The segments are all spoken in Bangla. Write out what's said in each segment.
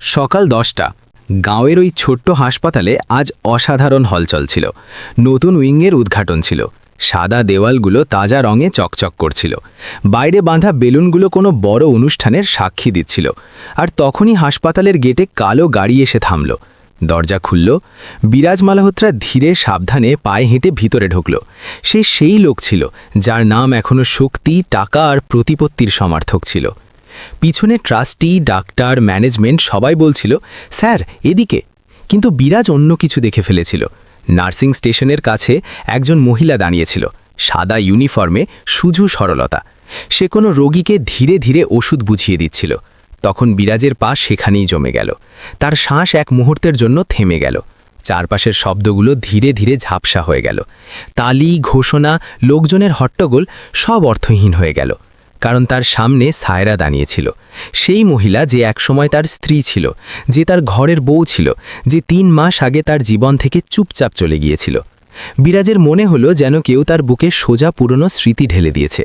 সকাল দশটা। গাঁয়ের ওই ছোট্ট হাসপাতালে আজ অসাধারণ হলচল ছিল। নতুন উইংয়ের উদ্ঘাটন ছিল। সাদা দেওয়ালগুলো তাজা রঙে চকচক করছিল। বাইরে বাঁধা বেলুনগুলো কোনো বড় অনুষ্ঠানের সাক্ষী দিচ্ছিল। আর তখনই হাসপাতালের গেটে কালো গাড়ি এসে থামল। দরজা খুলল। বিরাজ মালহোত্রা ধীরে সাবধানে পায়ে হেঁটে ভিতরে ঢুকল। সে সেই লোক ছিল, যার নাম এখনও শক্তি, টাকা আর প্রতিপত্তির সমার্থক ছিল। পিছনে ট্রাস্টি, ডাক্তার, ম্যানেজমেন্ট সবাই বলছিল, স্যার, এদিকে। কিন্তু বিরাজ অন্য কিছু দেখে ফেলেছিল। নার্সিং স্টেশনের কাছে একজন মহিলা দাঁড়িয়েছিল, সাদা ইউনিফর্মে সুজু সরলতা। সে কোনো রোগীকে ধীরে ধীরে ওষুধ বুঝিয়ে দিচ্ছিল। তখন বিরাজের পা সেখানেই জমে গেল। তার শ্বাস এক মুহূর্তের জন্য থেমে গেল। চারপাশের শব্দগুলো ধীরে ধীরে ঝাপসা হয়ে গেল। তালি, ঘোষণা, লোকজনের হট্টগোল সব অর্থহীন হয়ে গেল। কারণ তার সামনে সায়রা দাঁড়িয়েছিল। সেই মহিলা যে একসময় তার স্ত্রী ছিল, যে তার ঘরের বউ ছিল, যে তিন মাস আগে তার জীবন থেকে চুপচাপ চলে গিয়েছিল। বিরাজের মনে হলো যেন কেউ তার বুকে সোজা পুরনো স্মৃতি ঢেলে দিয়েছে।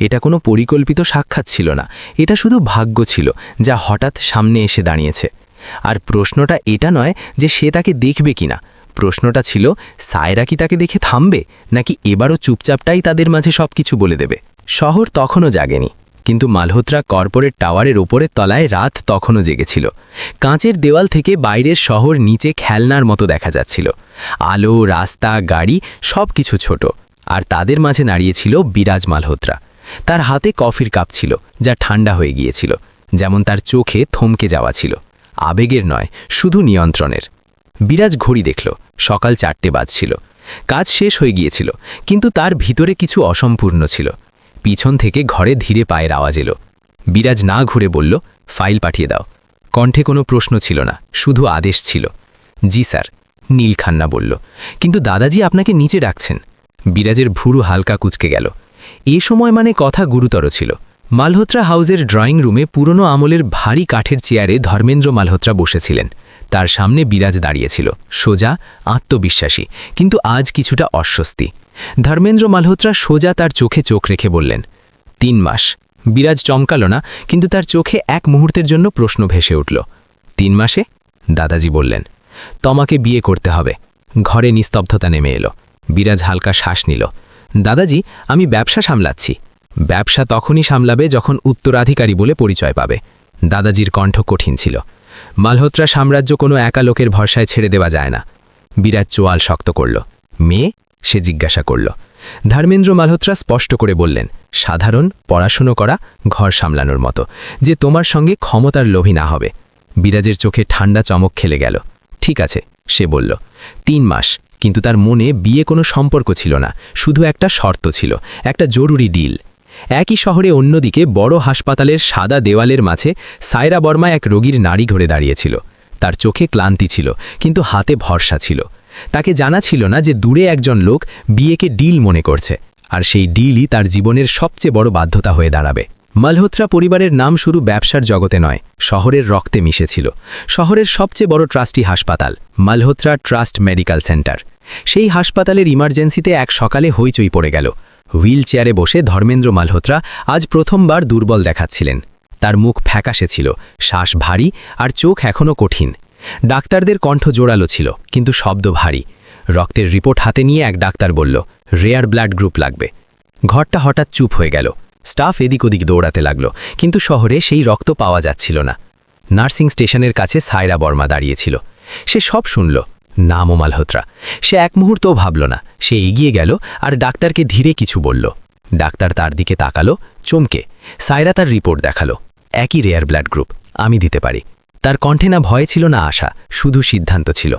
এটা কোনো পরিকল্পিত সাক্ষাৎ ছিল না, এটা শুধু ভাগ্য ছিল যা হঠাৎ সামনে এসে দাঁড়িয়েছে। আর প্রশ্নটা এটা নয় যে সে তাকে দেখবে কিনা। প্রশ্নটা ছিল, সায়রা কি তাকে দেখে থামবে, নাকি এবারও চুপচাপটাই তাদের মাঝে সবকিছু বলে দেবে? শহর তখনও জাগেনি, কিন্তু মালহোত্রা কর্পোরেট টাওয়ারের ওপরের তলায় রাত তখনও জেগেছিল। কাঁচের দেওয়াল থেকে বাইরের শহর নিচে খেলনার মতো দেখা যাচ্ছিল। আলো, রাস্তা, গাড়ি সব কিছু ছোট, আর তাদের মাঝে দাঁড়িয়েছিল বিরাজ মালহোত্রা। তার হাতে কফির কাপ ছিল, যা ঠান্ডা হয়ে গিয়েছিল, যেমন তার চোখে থমকে যাওয়া ছিল। আবেগের নয়, শুধু নিয়ন্ত্রণের। বিরাজ ঘড়ি দেখল, সকাল চারটে বাজছিল। কাজ শেষ হয়ে গিয়েছিল, কিন্তু তার ভিতরে কিছু অসম্পূর্ণ ছিল। পিছন থেকে ঘরে ধীরে পায়ের আওয়াজ এলো। বিরাজ না ঘুরে বলল, ফাইল পাঠিয়ে দাও। কণ্ঠে কোনো প্রশ্ন ছিল না, শুধু আদেশ ছিল। জি স্যার, নীল খান্না বলল। কিন্তু দাদাজি আপনাকে নিচে ডাকছেন। বিরাজের ভুরু হালকা কুচকে গেল। এ সময় মানে কথা গুরুতর ছিল। মালহোত্রা হাউসের ড্রয়িং রুমে পুরনো আমলের ভারী কাঠের চেয়ারে ধর্মেন্দ্র মালহোত্রা বসেছিলেন। তার সামনে বিরাজ দাঁড়িয়েছিল, সোজা, আত্মবিশ্বাসী, কিন্তু আজ কিছুটা অস্বস্তি। ধর্মেন্দ্র মালহোত্রা সোজা তার চোখে চোখ রেখে বললেন, তিন মাস বিরাজ চমকালো না, কিন্তু তার চোখে এক মুহূর্তের জন্য প্রশ্ন ভেসে উঠল, তিন মাসে দাদাজি বললেন, তোমাকে বিয়ে করতে হবে। ঘরে নিস্তব্ধতা নেমে এলো। বিরাজ হালকা শ্বাস নিল, দাদাজি, আমি ব্যবসা সামলাচ্ছি। ব্যবসা তখনই সামলাবে যখন উত্তরাধিকারী বলে পরিচয় পাবে। দাদাজির কণ্ঠ কঠিন ছিল। মালহোত্রা সাম্রাজ্য কোনো একা লোকের ভরসায় ছেড়ে দেওয়া যায় না। বিরাট চোয়াল শক্ত করল। মেয়ে? সে জিজ্ঞাসা করল। ধর্মেন্দ্র মালহোত্রা স্পষ্ট করে বললেন, সাধারণ পড়াশুনো করা, ঘর সামলানোর মতো। যে তোমার সঙ্গে ক্ষমতার লোভী না হবে। বিরাজের চোখে ঠান্ডা চমক খেলে গেল। ঠিক আছে, সে বলল। তিন মাস, কিন্তু তার মনে বিয়ে কোনো সম্পর্ক ছিল না। শুধু একটা শর্ত ছিল, একটা জরুরি ডিল। একই শহরে অন্যদিকে বড় হাসপাতালের সাদা দেওয়ালের মাঝে সায়রা বর্মা এক রোগীর নাড়ি ঘরে দাঁড়িয়েছিল। তার চোখে ক্লান্তি ছিল, কিন্তু হাতে ভরসা ছিল। তাকে জানা ছিল না যে দূরে একজন লোক বিয়েকে ডিল মনে করছে, আর সেই ডিলই তার জীবনের সবচেয়ে বড় বাধ্যতা হয়ে দাঁড়াবে। মালহোত্রা পরিবারের নাম শুরু ব্যবসার জগতে নয়, শহরের রক্তে মিশেছিল। শহরের সবচেয়ে বড় ট্রাস্টি হাসপাতাল, মালহোত্রা ট্রাস্ট মেডিকেল সেন্টার। সেই হাসপাতালের ইমার্জেন্সিতে এক সকালে হইচই পড়ে গেল। হুইল চেয়ারে বসে ধর্মেন্দ্র মালহোত্রা আজ প্রথমবার দুর্বল দেখাচ্ছিলেন। তার মুখ ফ্যাকাশে ছিল, শ্বাস ভারী আর চোখ এখনও কঠিন। ডাক্তারদের কণ্ঠ জোরালো ছিল, কিন্তু শব্দ ভারী। রক্তের রিপোর্ট হাতে নিয়ে এক ডাক্তার বলল, রেয়ার ব্লাড গ্রুপ লাগবে। ঘরটা হঠাৎ চুপ হয়ে গেল। স্টাফ এদিক ওদিক দৌড়াতে লাগল, কিন্তু শহরে সেই রক্ত পাওয়া যাচ্ছিল না। নার্সিং স্টেশনের কাছে সায়রা বর্মা দাঁড়িয়েছিল সে সব শুনল নামও মালহোত্রা। সে এক মুহূর্তও ভাবল না। সে এগিয়ে গেল আর ডাক্তারকে ধীরে কিছু বলল। ডাক্তার তার দিকে তাকালো, চমকে। সায়রা তার রিপোর্ট দেখাল। একই রেয়ার ব্লাড গ্রুপ। আমি দিতে পারি। তার কণ্ঠে না ভয় ছিল, না আশা, শুধু সিদ্ধান্ত ছিল।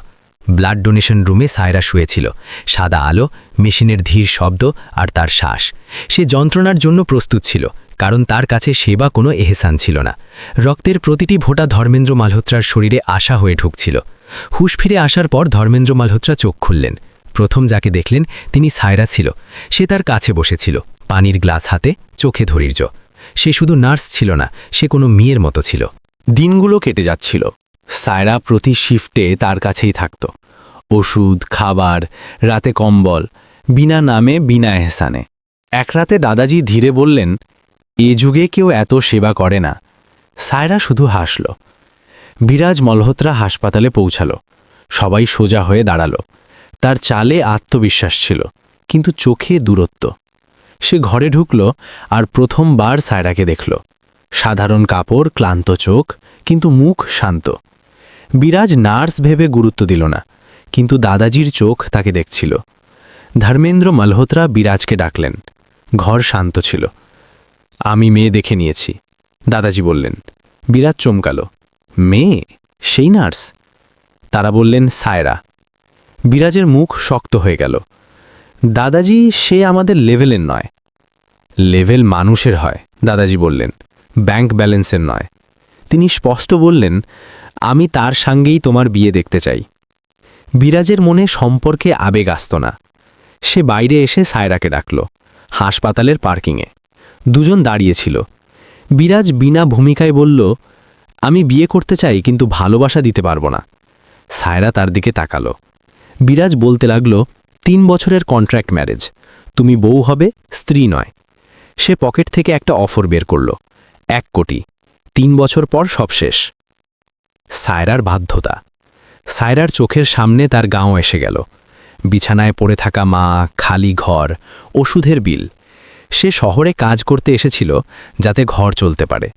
ব্লাড ডোনেশন রুমে সায়রা শুয়েছিল। সাদা আলো, মেশিনের ধীর শব্দ আর তার শ্বাস। সে যন্ত্রণার জন্য প্রস্তুত ছিল। কারণ তার কাছে সেবা কোনো এহেসান ছিল না। রক্তের প্রতিটি ভোটা ধর্মেন্দ্র মালহোত্রার শরীরে আশা হয়ে ঢুকছিল। হুশ ফিরে আসার পর ধর্মেন্দ্র মালহোত্রা চোখ খুললেন। প্রথম যাকে দেখলেন তিনি সায়রা ছিল। সে তার কাছে বসেছিল, পানির গ্লাস হাতে, চোখে ধৈর্য। সে শুধু নার্স ছিল না, সে কোনো মেয়ের মতো ছিল। দিনগুলো কেটে যাচ্ছিল। সায়রা প্রতি শিফটে তার কাছেই থাকত। ওষুধ, খাবার, রাতে কম্বল, বিনা নামে, বিনা এহসানে। এক রাতে দাদাজি ধীরে বললেন এ যুগে কেউ এত সেবা করে না। সায়রা শুধু হাসল। বিরাজ মলহোত্রা হাসপাতালে পৌঁছালো। সবাই সোজা হয়ে দাঁড়াল। তার চালে আত্মবিশ্বাস ছিল, কিন্তু চোখে দূরত্ব। সে ঘরে ঢুকল আর প্রথমবার সায়রাকে দেখল। সাধারণ কাপড়, ক্লান্ত চোখ, কিন্তু মুখ শান্ত। বিরাজ নার্স ভেবে গুরুত্ব দিল না, কিন্তু দাদাজির চোখ তাকে দেখছিল। ধর্মেন্দ্র মালহোত্রা বিরাজকে ডাকলেন। ঘর শান্ত ছিল। আমি মেয়ে দেখে নিয়েছি। দাদাজি বললেন, বিরাট চমকালো। মেয়ে? সেই নার্স? তারা বললেন, সায়রা। বিরাজের মুখ শক্ত হয়ে গেল। দাদাজি, সে আমাদের লেভেলের নয়। লেভেল মানুষের হয়, দাদাজি বললেন। ব্যাংক ব্যালেন্সের নয়। তিনি স্পষ্ট বললেন, আমি তার সঙ্গেই তোমার বিয়ে দেখতে চাই। বিরাজের মনে সম্পর্কে আবেগ আসত না। সে বাইরে এসে সায়রাকে ডাকল, হাসপাতালের পার্কিংয়ে। দুজন দাঁড়িয়েছিল। বিরাজ বিনা ভূমিকায় বলল, আমি বিয়ে করতে চাই, কিন্তু ভালোবাসা দিতে পারব না। সায়রা তার দিকে তাকালো। বিরাজ বলতে লাগল, তিন বছরের কন্ট্রাক্ট ম্যারেজ। তুমি বউ হবে, স্ত্রী নয়। সে পকেট থেকে একটা অফার বের করল, এক কোটি। তিন বছর পর সব শেষ। সায়রার বাধ্যতা। সায়রার চোখের সামনে তার গাঁও এসে গেল। বিছানায় পড়ে থাকা মা, খালি ঘর, ওষুধের বিল সে শহরে কাজ করতে এসেছিল যাতে ঘর চলতে পারে।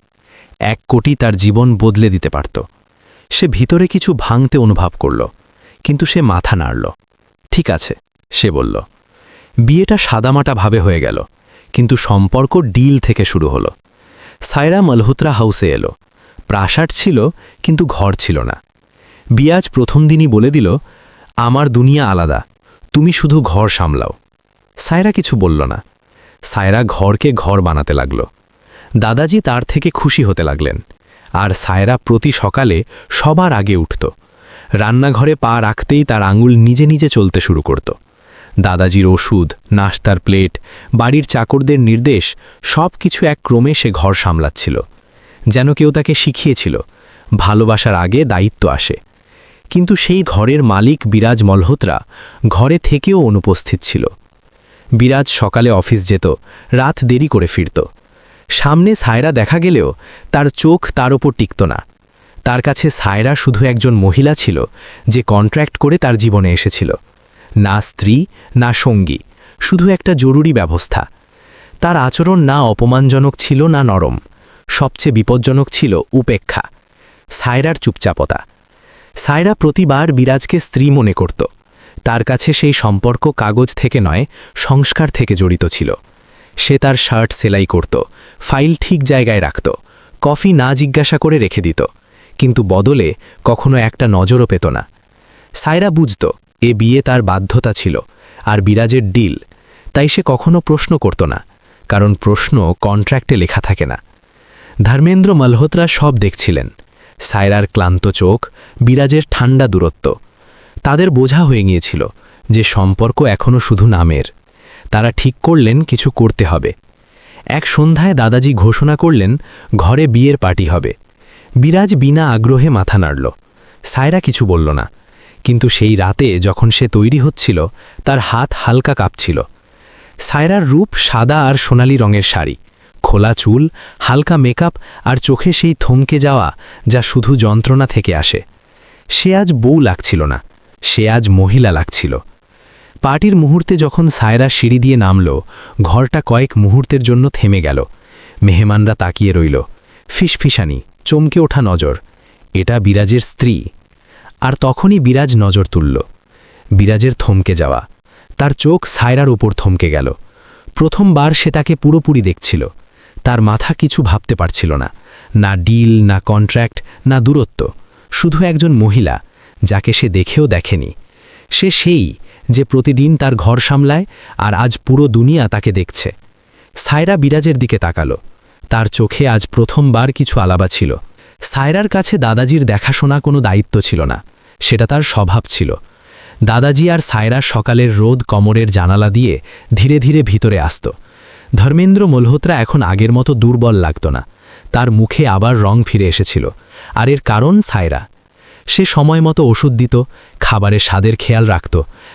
এক কোটি তার জীবন বদলে দিতে পারত। সে ভিতরে কিছু ভাঙতে অনুভব করল, কিন্তু সে মাথা নাড়ল। ঠিক আছে, সে বলল। বিয়েটা সাদামাটা ভাবে হয়ে গেল, কিন্তু সম্পর্ক ডিল থেকে শুরু হলো। সায়রা মলহুত্রা হাউসে এলো। প্রাসাদ ছিল, কিন্তু ঘর ছিল না। বিয়াজ প্রথম দিনই বলে দিল, আমার দুনিয়া আলাদা, তুমি শুধু ঘর সামলাও। সায়রা কিছু বলল না। সায়রা ঘরকে ঘর বানাতে লাগল। দাদাজি তার থেকে খুশি হতে লাগলেন। আর সায়রা প্রতি সকালে সবার আগে উঠত। রান্নাঘরে পা রাখতেই তার আঙুল নিজে নিজে চলতে শুরু করত। দাদাজির ওষুধ নাস্তার প্লেট, বাড়ির চাকরদের নির্দেশ সব কিছু এক ক্রমে সে ঘর সামলাচ্ছিল। যেন কেউ তাকে শিখিয়েছিল, ভালোবাসার আগে দায়িত্ব আসে। কিন্তু সেই ঘরের মালিক বিরাজ মলহোত্রা ঘরে থেকেও অনুপস্থিত ছিল। বিরাজ সকালে অফিস যেত, রাত দেরি করে ফিরত। সামনে সায়রা দেখা গেলেও তার চোখ তার ওপর টিকত না। তার কাছে সায়রা শুধু একজন মহিলা ছিল, যে কন্ট্রাক্ট করে তার জীবনে এসেছিল। না স্ত্রী, না সঙ্গী, শুধু একটা জরুরি ব্যবস্থা। তার আচরণ না অপমানজনক ছিল, না নরম। সবচেয়ে বিপজ্জনক ছিল উপেক্ষা। সায়রার চুপচাপতা। সায়রা প্রতিবার বিরাজকে স্ত্রী মনে করত। তার কাছে সেই সম্পর্ক কাগজ থেকে নয়, সংস্কার থেকে জড়িত ছিল। সে তার শার্ট সেলাই করত, ফাইল ঠিক জায়গায় রাখত, কফি না জিজ্ঞাসা করে রেখে দিত, কিন্তু বদলে কখনো একটা নজরও পেত না। সায়রা বুঝত, এ বিয়ে তার বাধ্যতা ছিল, আর বিরাজের ডিল, তাই সে কখনো প্রশ্ন করত না, কারণ প্রশ্ন কন্ট্রাক্টে লেখা থাকে না। ধর্মেন্দ্র মালহোত্রা সব দেখছিলেন সায়রার ক্লান্ত চোখ, বিরাজের ঠান্ডা দূরত্ব তাদের বোঝা হয়ে গিয়েছিল যে সম্পর্ক এখনও শুধু নামের। তারা ঠিক করলেন কিছু করতে হবে। এক সন্ধ্যায় দাদাজি ঘোষণা করলেন ঘরে বিয়ের পার্টি হবে। বিরাজ বিনা আগ্রহে মাথা নাড়ল। সায়রা কিছু বলল না। কিন্তু সেই রাতে যখন সে তৈরি হচ্ছিল, তার হাত হালকা কাঁপছিল। সায়রার রূপ সাদা আর সোনালি রঙের শাড়ি। খোলা চুল, হালকা মেকআপ আর চোখে সেই থমকে যাওয়া যা শুধু যন্ত্রণা থেকে আসে। সে আজ বউ লাগছিল না। সে আজ মহিলা লাগছিল। পার্টির মুহূর্তে যখন সায়রা সিঁড়ি দিয়ে নামল, ঘরটা কয়েক মুহূর্তের জন্য থেমে গেল। মেহমানরা তাকিয়ে রইল। ফিসফিসানি, চমকে ওঠা নজর। এটা বিরাজের স্ত্রী। আর তখনই বিরাজ নজর তুলল। বিরাজের থমকে যাওয়া। তার চোখ সায়রার উপর থমকে গেল। প্রথমবার সে তাকে পুরোপুরি দেখছিল। তার মাথা কিছু ভাবতে পারছিল না। না ডিল, না কন্ট্রাক্ট, না দূরত্ব। শুধু একজন মহিলা। যাকে সে দেখেও দেখেনি। সে সেই যে প্রতিদিন তার ঘর সামলায় আর আজ পুরো দুনিয়া তাকে দেখছে। সায়রা বিরাজের দিকে তাকালো। তার চোখে আজ প্রথমবার কিছু আলাবা ছিল। সায়রার কাছে দাদাজির দেখাশোনা কোনো দায়িত্ব ছিল না। সেটা তার স্বভাব ছিল। দাদাজি আর সায়রা সকালের রোদ কমরের জানালা দিয়ে ধীরে ধীরে ভিতরে আসত। ধর্মেন্দ্র মলহোত্রা এখন আগের মতো দুর্বল লাগত না। তার মুখে আবার রং ফিরে এসেছিল। আর এর কারণ সায়রা। সে সময় মতো ওষুধ দিত, খাবারের স্বাদের খেয়াল রাখত,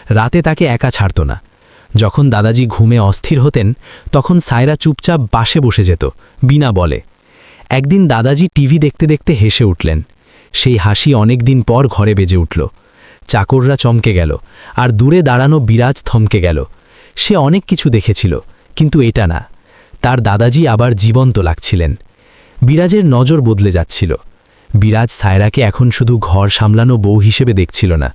রাতে তাকে একা ছাড়ত না। যখন দাদাজি ঘুমে অস্থির হতেন, তখন সায়রা চুপচাপ বাসে বসে যেত, বিনা বলে। একদিন দাদাজি টিভি দেখতে দেখতে হেসে উঠলেন। সেই হাসি অনেকদিন পর ঘরে বেজে উঠল। চাকররা চমকে গেল, আর দূরে দাঁড়ানো বিরাজ থমকে গেল। সে অনেক কিছু দেখেছিল, কিন্তু এটা না। তার দাদাজি আবার জীবন্ত লাগছিলেন। বিরাজের নজর বদলে যাচ্ছিল। বিরাজ সায়রাকে এখন শুধু ঘর সামলানো বউ হিসেবে দেখছিল না।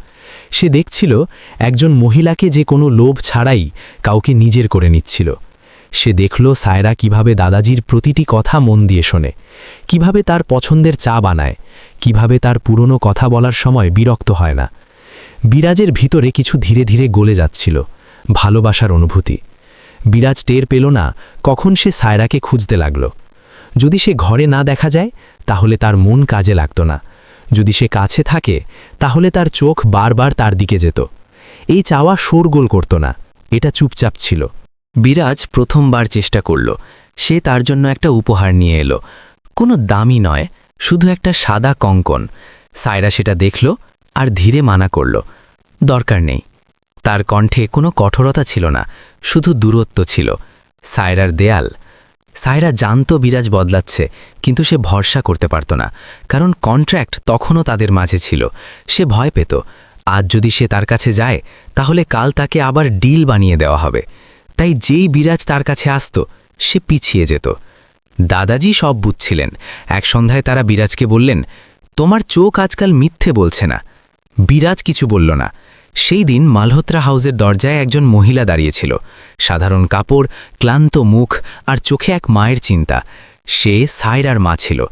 সে দেখছিল একজন মহিলাকে যে কোনো লোভ ছাড়াই কাউকে নিজের করে নিচ্ছিল। সে দেখল সায়রা কীভাবে দাদাজির প্রতিটি কথা মন দিয়ে শোনে, কীভাবে তার পছন্দের চা বানায়, কীভাবে তার পুরনো কথা বলার সময় বিরক্ত হয় না। বিরাজের ভিতরে কিছু ধীরে ধীরে গলে যাচ্ছিল, ভালোবাসার অনুভূতি। বিরাজ টের পেল না কখন সে সায়রাকে খুঁজতে লাগল। যদি সে ঘরে না দেখা যায়, তাহলে তার মন কাজে লাগত না। যদি সে কাছে থাকে, তাহলে তার চোখ বারবার তার দিকে যেত। এই চাওয়া শোরগোল করত না, এটা চুপচাপ ছিল। বিরাজ প্রথমবার চেষ্টা করল। সে তার জন্য একটা উপহার নিয়ে এলো। কোনো দামি নয়, শুধু একটা সাদা কঙ্কন। সায়রা সেটা দেখল আর ধীরে মানা করল। দরকার নেই। তার কণ্ঠে কোনো কঠোরতা ছিল না, শুধু দূরত্ব ছিল। সায়রার দেয়াল সায়রা জানত বিরাজ বদলাচ্ছে, কিন্তু সে ভরসা করতে পারত না, কারণ কন্ট্র্যাক্ট তখনও তাদের মাঝে ছিল। সে ভয় পেত, আজ যদি সে তার কাছে যায়, তাহলে কাল তাকে আবার ডিল বানিয়ে দেওয়া হবে। তাই যেই বিরাজ তার কাছে আসত, সে পিছিয়ে যেত। দাদাজি সব বুঝছিলেন। এক সন্ধ্যায় তারা বিরাজকে বললেন, তোমার চোখ আজকাল মিথ্যে বলছে না। বিরাজ কিছু বলল না। সেই দিন মালহোত্রা হাউসের দরজায় একজন মহিলা দাঁড়িয়েছিল। সাধারণ কাপড়, ক্লান্ত মুখ আর চোখে এক মায়ের চিন্তা। সে সায়রার মা ছিল।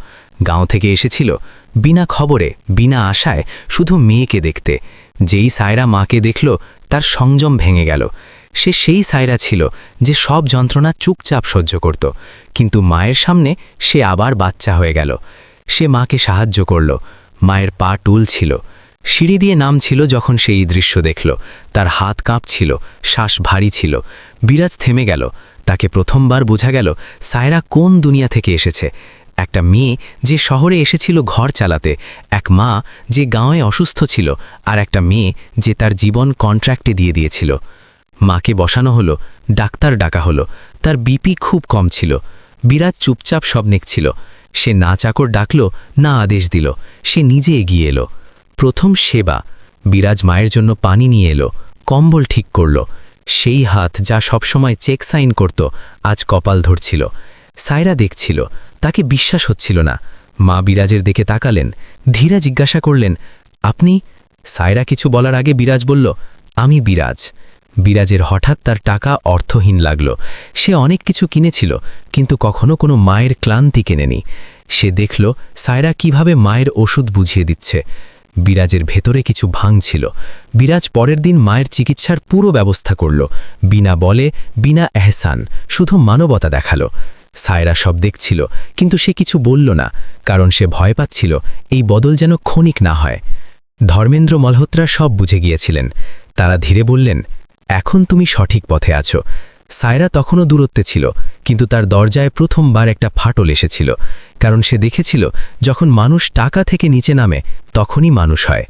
গাঁও থেকে এসেছিল। বিনা খবরে, বিনা আশায় শুধু মেয়েকে দেখতে। যেই সায়রা মাকে দেখল, তার সংযম ভেঙে গেল। সে সেই সায়রা ছিল যে সব যন্ত্রণা চুপচাপ সহ্য করত। কিন্তু মায়ের সামনে সে আবার বাচ্চা হয়ে গেল। সে মাকে সাহায্য করল। মায়ের পা টুল ছিল সিঁড়ি দিয়ে নামছিল যখন সে দৃশ্য দেখল। তার হাত কাঁপছিল, শ্বাস ভারী ছিল। বিরাজ থেমে গেল। তাকে প্রথমবার বোঝা গেল, সায়রা কোন দুনিয়া থেকে এসেছে। একটা মেয়ে যে শহরে এসেছিল ঘর চালাতে, এক মা যে গাঁয়ে অসুস্থ ছিল, আর একটা মেয়ে যে তার জীবন কন্ট্রাক্টে দিয়ে দিয়েছিল। মাকে বসানো হলো, ডাক্তার ডাকা হলো, তার বিপি খুব কম ছিল। বিরাট চুপচাপ সব নেকছিল। সে না চাকর ডাকল, না আদেশ দিল। সে নিজে এগিয়ে এলো। প্রথম সেবা। বিরাজ মায়ের জন্য পানি নিয়ে এলো, কম্বল ঠিক করল। সেই হাত যা সবসময় চেক সাইন করত, আজ কপাল ধরছিল। সায়রা দেখছিল, তাকে বিশ্বাস হচ্ছিল না। মা বিরাজের দিকে তাকালেন, ধীরা জিজ্ঞাসা করলেন, আপনি? সায়রা কিছু বলার আগে বিরাজ বলল, আমি বিরাজ। বিরাজের হঠাৎ তার টাকা অর্থহীন লাগল। সে অনেক কিছু কিনেছিল, কিন্তু কখনো কোনো মায়ের ক্লান্তি কেনেনি। সে দেখল, সায়রা কীভাবে মায়ের ওষুধ বুঝিয়ে দিচ্ছে। বিরাজের ভেতরে কিছু ভাঙছিল বিরাজ পরের দিন মায়ের চিকিৎসার পুরো ব্যবস্থা করল। বিনা বলে, বিনা এহসান, শুধু মানবতা দেখাল। সায়রা সব দেখছিল, কিন্তু সে কিছু বলল না, কারণ সে ভয় পাচ্ছিল এই বদল যেন ক্ষণিক না হয়। ধর্মেন্দ্র মলহোত্রা সব বুঝে গিয়েছিলেন। তারা ধীরে বললেন, এখন তুমি সঠিক পথে আছো। সায়রা তখনও দূরত্বে ছিল, কিন্তু তার দরজায় প্রথমবার একটা ফাটল এসেছিল, কারণ সে দেখেছিল, যখন মানুষ টাকা থেকে নিচে নামে, তখনই মানুষ হয়।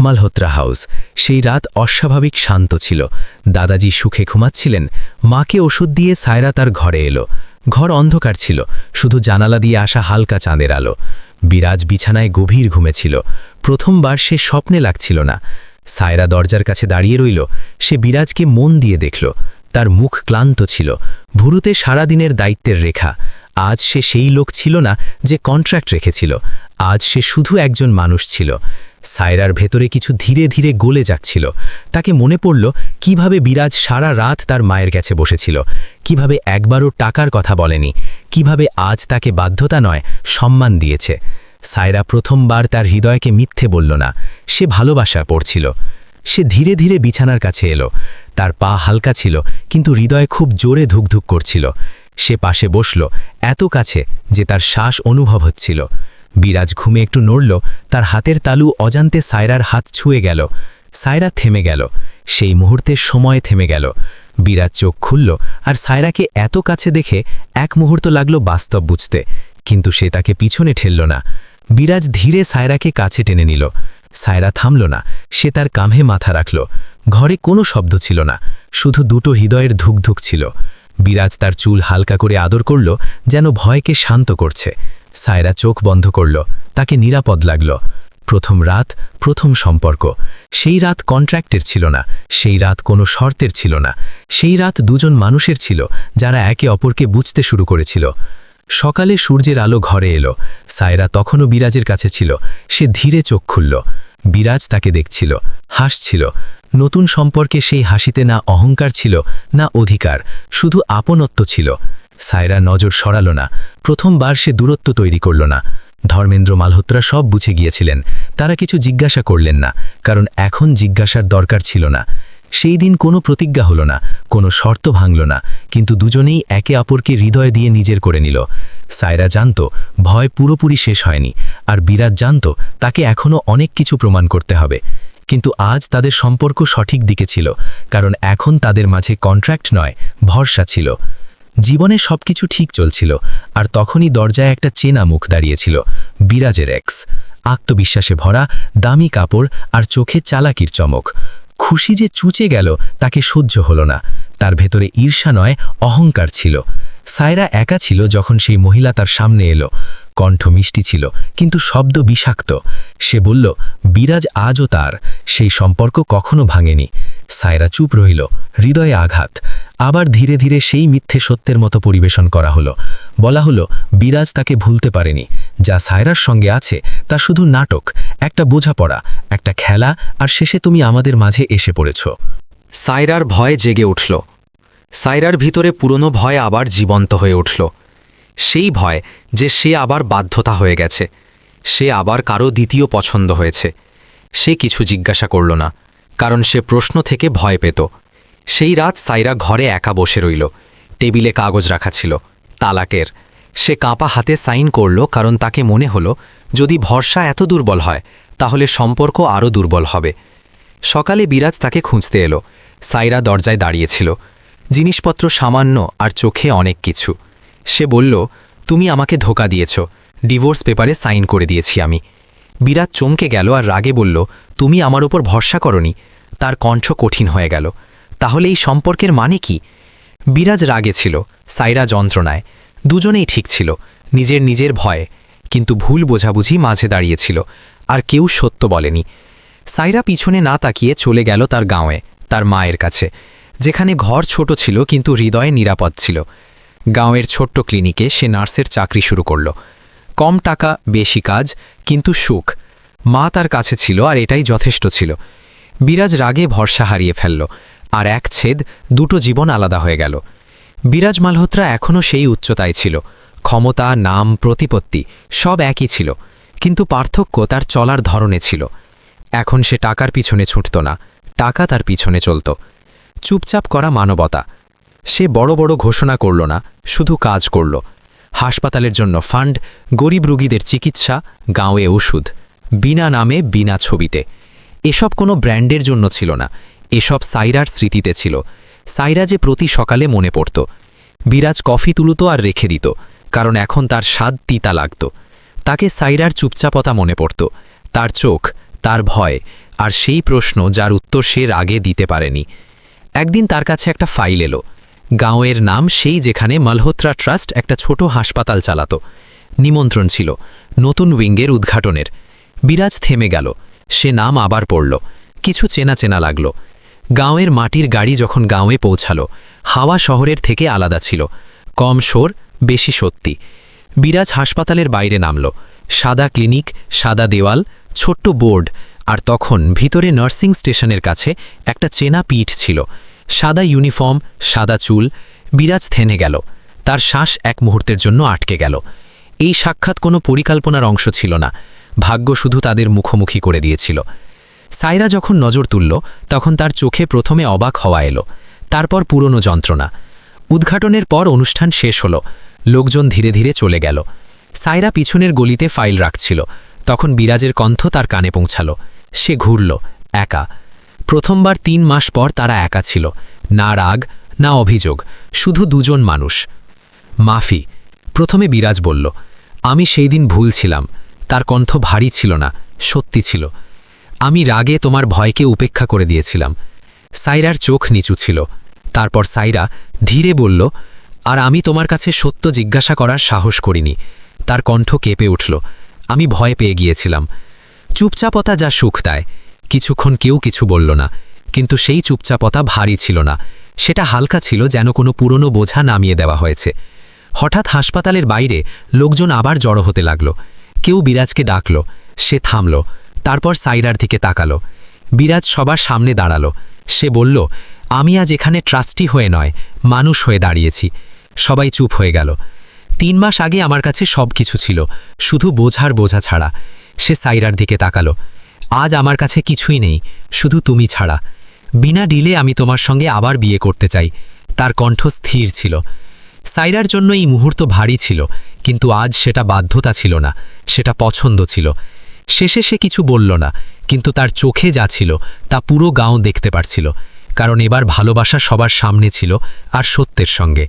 মালহোত্রা হাউস, সেই রাত অস্বাভাবিক শান্ত ছিল, দাদাজি সুখে ঘুমাচ্ছিলেন, মাকে ওষুধ দিয়ে সায়রা তার ঘরে এলো। ঘর অন্ধকার ছিল, শুধু জানালা দিয়ে আসা হালকা চাঁদের আলো। বিরাজ বিছানায় গভীর ঘুমেছিল, প্রথমবার সে স্বপ্নে লাগছিল না। সায়রা দরজার কাছে দাঁড়িয়ে রইল, সে বিরাজকে মন দিয়ে দেখল তার মুখ ক্লান্ত ছিল। ভুরুতে সারাদিনের দায়িত্বের রেখা। আজ সে সেই লোক ছিল না যে কন্ট্রাক্ট রেখেছিল। আজ সে শুধু একজন মানুষ ছিল। সায়রার ভেতরে কিছু ধীরে ধীরে গলে যাচ্ছিল। তাকে মনে পড়ল কীভাবে বিরাজ সারা রাত তার মায়ের কাছে বসেছিল। কীভাবে একবারও টাকার কথা বলেনি। কীভাবে আজ তাকে বাধ্যতা নয়, সম্মান দিয়েছে। সায়রা প্রথমবার তার হৃদয়কে মিথ্যে বলল না। সে ভালোবাসা পড়ছিল। সে ধীরে ধীরে বিছানার কাছে এলো। তার পা হালকা ছিল, কিন্তু হৃদয় খুব জোরে ধুকধুক করছিল। সে পাশে বসল, এত কাছে যে তার শ্বাস অনুভব হচ্ছিল। বিরাজ ঘুমে একটু নড়ল, তার হাতের তালু অজান্তে সায়রার হাত ছুঁয়ে গেল। সায়রা থেমে গেল। সেই মুহূর্তে সময় থেমে গেল। বিরাজ চোখ খুলল, আর সায়রাকে এত কাছে দেখে এক মুহূর্ত লাগল বাস্তব বুঝতে, কিন্তু সে তাকে পিছনে ঠেলল না। বিরাজ ধীরে সায়রাকে কাছে টেনে নিল। সায়রা থামল না। সে তার কাঁধে মাথা রাখল। ঘরে কোনো শব্দ ছিল না, শুধু দুটো হৃদয়ের ধুকধুক ছিল। বিরাজ তার চুল হালকা করে আদর করল, যেন ভয়কে শান্ত করছে। সায়রা চোখ বন্ধ করল, তাকে নিরাপদ লাগল। প্রথম রাত, প্রথম সম্পর্ক। সেই রাত কন্ট্রাক্টের ছিল না, সেই রাত কোনো শর্তের ছিল না। সেই রাত দুজন মানুষের ছিল, যারা একে অপরকে বুঝতে শুরু করেছিল। সকালে সূর্যের আলো ঘরে এলো। সায়রা তখনও বিরাজের কাছে ছিল। সে ধীরে চোখ খুলল। বিরাজ তাকে দেখছিল। হাসছিল। নতুন সম্পর্কে সেই হাসিতে না অহংকার ছিল, না অধিকার, শুধু আপনত্ব ছিল। সায়রা নজর সরাল না। প্রথমবার সে দূরত্ব তৈরি করল না। ধর্মেন্দ্র মালহোত্রা সব বুঝে গিয়েছিলেন। তারা কিছু জিজ্ঞাসা করলেন না, কারণ এখন জিজ্ঞাসার দরকার ছিল না। সেই দিন কোনো প্রতিজ্ঞা হলো না, কোনো শর্ত ভাঙল না, কিন্তু দুজনেই একে অপরকে হৃদয় দিয়ে নিজের করে নিল। সায়রা জানত, ভয় পুরোপুরি শেষ হয়নি, আর বিরাট জানত, তাকে এখনও অনেক কিছু প্রমাণ করতে হবে। কিন্তু আজ তাদের সম্পর্ক সঠিক দিকে ছিল, কারণ এখন তাদের মাঝে কন্ট্রাক্ট নয়, ভরসা ছিল। জীবনে সবকিছু ঠিক চলছিল, আর তখনই দরজায় একটা চেনা মুখ দাঁড়িয়েছিল, বিরাজের এক্স আত্মবিশ্বাসে ভরা, দামি কাপড় আর চোখে চালাকির চমক। খুশি যে চুচে গেল, তাকে সহ্য হলো না। তার ভেতরে ঈর্ষা নয়, অহংকার ছিল। সায়রা একা ছিল যখন সেই মহিলা তার সামনে এলো। কণ্ঠ মিষ্টি ছিল, কিন্তু শব্দ বিষাক্ত। সে বলল, বিরাজ আজও তার। সেই সম্পর্ক কখনো ভাঙেনি। সায়রা চুপ রইল, হৃদয়ে আঘাত। আবার ধীরে ধীরে সেই মিথ্যে সত্যের মতো পরিবেশন করা হলো। বলা হলো, বিরাজ তাকে ভুলতে পারেনি। যা সায়রার সঙ্গে আছে, তা শুধু নাটক, একটা বোঝাপড়া, একটা খেলা, আর শেষে তুমি আমাদের মাঝে এসে পড়েছ। সায়রার ভয় জেগে উঠল। সায়রার ভিতরে পুরনো ভয় আবার জীবন্ত হয়ে উঠল। সেই ভয় যে সে আবার বাধ্যতা হয়ে গেছে। সে আবার কারও দ্বিতীয় পছন্দ হয়েছে। সে কিছু জিজ্ঞাসা করল না, কারণ সে প্রশ্ন থেকে ভয় পেত। সেই রাত সাইরা ঘরে একা বসে রইল। টেবিলে কাগজ রাখা ছিল, তালাকের। সে কাঁপা হাতে সাইন করল, কারণ তাকে মনে হলো, যদি ভরসা এত দুর্বল হয়, তাহলে সম্পর্ক আরও দুর্বল হবে। সকালে বিরাজ তাকে খুঁজতে এলো। সাইরা দরজায় দাঁড়িয়েছিল। জিনিসপত্র সামান্য আর চোখে অনেক কিছু। সে বলল, তুমি আমাকে ধোকা দিয়েছ। ডিভোর্স পেপারে সাইন করে দিয়েছি আমি। বিরাজ চমকে গেল আর রাগে বলল, তুমি আমার ওপর ভরসা করনি। তার কণ্ঠ কঠিন হয়ে গেল। তাহলে এই সম্পর্কের মানে কি? বিরাজ রাগে ছিল, সাইরা যন্ত্রণায়। দুজনেই ঠিক ছিল, নিজের নিজের ভয়ে, কিন্তু ভুল বোঝাবুঝি মাঝে দাঁড়িয়েছিল, আর কেউ সত্য বলেনি। সাইরা পিছনে না তাকিয়ে চলে গেল তার গাঁয়ে তার মায়ের কাছে, যেখানে ঘর ছোট ছিল কিন্তু হৃদয়ে নিরাপদ ছিল। গাঁয়ের ছোট্ট ক্লিনিকে সে নার্সের চাকরি শুরু করল। কম টাকা, বেশি কাজ, কিন্তু সুখ। মা তার কাছে ছিল আর এটাই যথেষ্ট ছিল। বিরাজ রাগে ভরসা হারিয়ে ফেলল আর এক ছেদ, দুটো জীবন আলাদা হয়ে গেল। বিরাজ মালহোত্রা এখনও সেই উচ্চতায় ছিল। ক্ষমতা, নাম, প্রতিপত্তি সব একই ছিল। কিন্তু পার্থক্য তার চলার ধরনে ছিল। এখন সে টাকার পিছনে ছুটত না। টাকা তার পিছনে চলত। চুপচাপ করা মানবতা। সে বড় বড় ঘোষণা করল না, শুধু কাজ করল। হাসপাতালের জন্য ফান্ড, গরিব রুগীদের চিকিৎসা, গাঁওয়ে ওষুধ। বিনা নামে, বিনা ছবিতে। এসব কোনো ব্র্যান্ডের জন্য ছিল না। এসব সাইরার স্মৃতিতে ছিল। সাইরা যে প্রতি সকালে মনে পড়ত। বিরাজ কফি তুলুত আর রেখে দিত, কারণ এখন তার স্বাদ তিতা লাগত। তাকে সাইরার চুপচাপতা মনে পড়ত, তার চোখ, তার ভয়, আর সেই প্রশ্ন যার উত্তর সে আগে দিতে পারেনি। একদিন তার কাছে একটা ফাইল এলো। গাঁওয়ের নাম সেই যেখানে মালহোত্রা ট্রাস্ট একটা ছোট হাসপাতাল চালাত। নিমন্ত্রণ ছিল, নতুন উইঙ্গের উদ্ঘাটনের। বিরাজ থেমে গেল, সে নাম আবার পড়ল। কিছু চেনা চেনা লাগল। গাঁওয়ের মাটির গাড়ি যখন গাঁওয়ে পৌঁছালো, হাওয়া শহরের থেকে আলাদা ছিল। কম সোর বেশি সত্যি। বিরাজ হাসপাতালের বাইরে নামল। সাদা ক্লিনিক, সাদা দেওয়াল, ছোট্ট বোর্ড, আর তখন ভিতরে নার্সিং স্টেশনের কাছে একটা চেনা পিঠ ছিল। সাদা ইউনিফর্ম, সাদা চুল, বিরাজ থেনে গেল। তার শ্বাস এক মুহূর্তের জন্য আটকে গেল। এই সাক্ষাৎ কোনো পরিকল্পনার অংশ ছিল না। ভাগ্য শুধু তাদের মুখোমুখি করে দিয়েছিল। সাইরা যখন নজর তুলল, তখন তার চোখে প্রথমে অবাক হওয়া এলো, তারপর পুরনো যন্ত্রণা। উদ্ঘাটনের পর অনুষ্ঠান শেষ হলো, লোকজন ধীরে ধীরে চলে গেল। সাইরা পিছনের গলিতে ফাইল রাখছিল, তখন বিরাজের কণ্ঠ তার কানে পৌঁছাল। সে ঘুরল, একা। প্রথমবার তিন মাস পর তারা একা ছিল, না রাগ, না অভিযোগ, শুধু দুজন মানুষ। মাফি, প্রথমে বিরাজ বলল, আমি সেই দিন ভুল ছিলাম, তার কণ্ঠ ভারী ছিল না, সত্যি ছিল। আমি রাগে তোমার ভয়কে উপেক্ষা করে দিয়েছিলাম। সাইরার চোখ নিচু ছিল। তারপর সাইরা ধীরে বলল, আর আমি তোমার কাছে সত্য জিজ্ঞাসা করার সাহস করিনি। তার কণ্ঠ কেঁপে উঠল। আমি ভয় পেয়ে গিয়েছিলাম। চুপচাপতা যা সুখ দেয়। কিছুক্ষণ কেউ কিছু বলল না, কিন্তু সেই চুপচাপতা ভারী ছিল না। সেটা হালকা ছিল যেন কোনো পুরনো বোঝা নামিয়ে দেওয়া হয়েছে। হঠাৎ হাসপাতালের বাইরে লোকজন আবার জড়ো হতে লাগল। কেউ বিরাজকে ডাকল। সে থামল। তারপর সাইরার দিকে তাকালো। বিরাজ সবার সামনে দাঁড়াল। সে বলল, আমি আজ এখানে ট্রাস্টি হয়ে নয়, মানুষ হয়ে দাঁড়িয়েছি। সবাই চুপ হয়ে গেল। তিন মাস আগে আমার কাছে সব কিছু ছিল, শুধু বোঝার বোঝা ছাড়া। সে সাইরার দিকে তাকালো। আজ আমার কাছে কিছুই নেই, শুধু তুমি ছাড়া। বিনা ডিলে আমি তোমার সঙ্গে আবার বিয়ে করতে চাই। তার কণ্ঠ স্থির ছিল। সাইরার জন্য এই মুহূর্ত ভারী ছিল, কিন্তু আজ সেটা বাধ্যতা ছিল না, সেটা পছন্দ ছিল। শেষে সে কিছু বলল না, কিন্তু তার চোখে যা ছিল, তা পুরো গাঁও দেখতে পারছিল, কারণ এবার ভালোবাসা সবার সামনে ছিল আর সত্যের সঙ্গে।